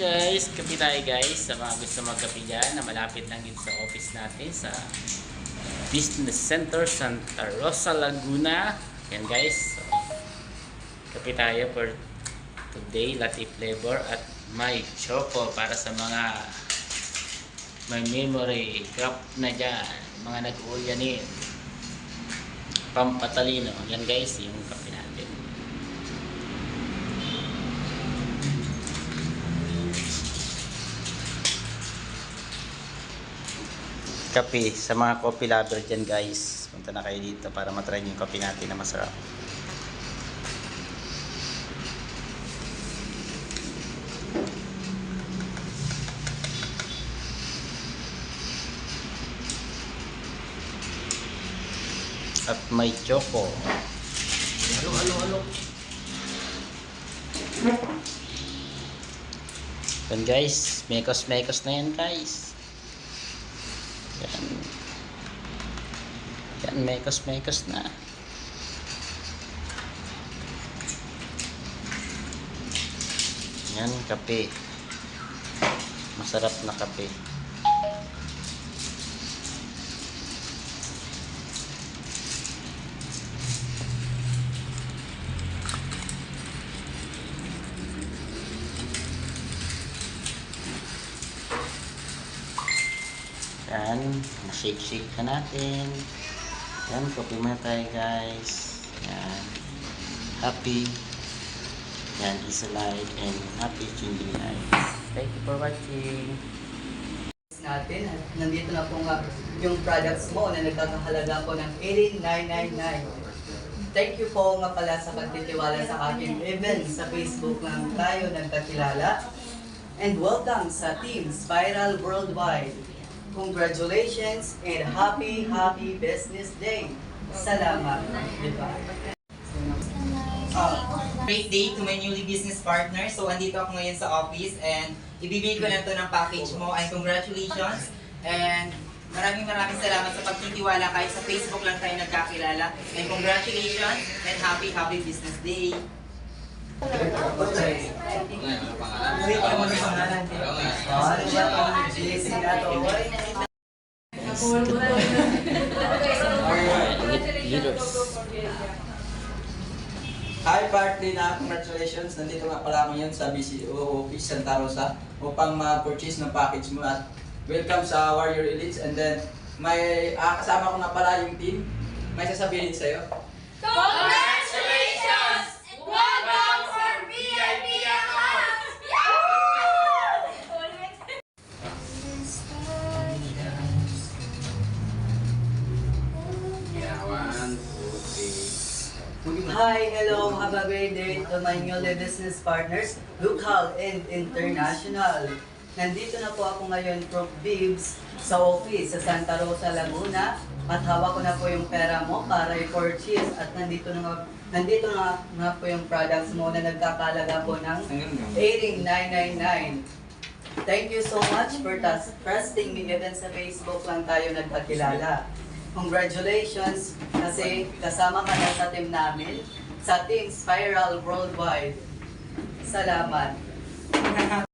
Guys, kape tayo guys sa mga gusto magkape dyan na malapit lang dito sa office natin sa Business Center Santa Rosa, Laguna. Yan guys. So, kape tayo for today, latte flavor at may choco para sa mga may memory craft na dyan. Mga nag-uulyanin. Pampatalino. Yan guys, yung kape natin. Kape sa mga coffee lover dyan guys. Punta na kayo dito para matry yung kape natin na masarap. At may choco. Alo alo alo yan guys. Mekos mekos na yan guys Yan, mekos-mekos na. Yan, kape. Masarap na kape. Yan, shake-shake ka natin. Yan, copy mo na tayo guys. Yan. Happy. Yan, is alive and happy changing lives. Thank you for watching. natin. At Nandito na po nga yung products mo na nagkakahalaga po ng 18999. Thank you po nga pala sa pagtitiwala sa akin. Even sa Facebook lang tayo nagkakilala. And welcome sa Team Spiral Worldwide. Congratulations and happy, happy business day. Salamat. Diba? Uh, great day to my newly business partner. So, andito ako ngayon sa office and ibibigay ko na to ng package mo and congratulations. And maraming maraming salamat sa pagtitiwala kahit sa Facebook lang tayo nagkakilala. And congratulations and happy, happy business day. Wait, ano yung pangalan? Ah, ano ang blessing na to? Hi partner na congratulations. Nandito nga pala ako ngayon sa BCO Office Santa Rosa upang ma-purchase ng package mo at welcome sa Warrior Elites and then may ah, kasama ko na pala yung team. May sasabihin sa'yo. Congratulations! Hi, hello, have a great day to my newly business partners, local and international. Nandito na po ako ngayon from Bibs sa office sa Santa Rosa, Laguna. At hawak ko na po yung pera mo para i-purchase at nandito na nga, nandito na nga po yung products mo na nagkakalaga po ng 80999. Thank you so much for trusting me even sa Facebook lang tayo nagkakilala. Congratulations kasi kasama ka na sa team namin, sa Team Spiral Worldwide. Salamat.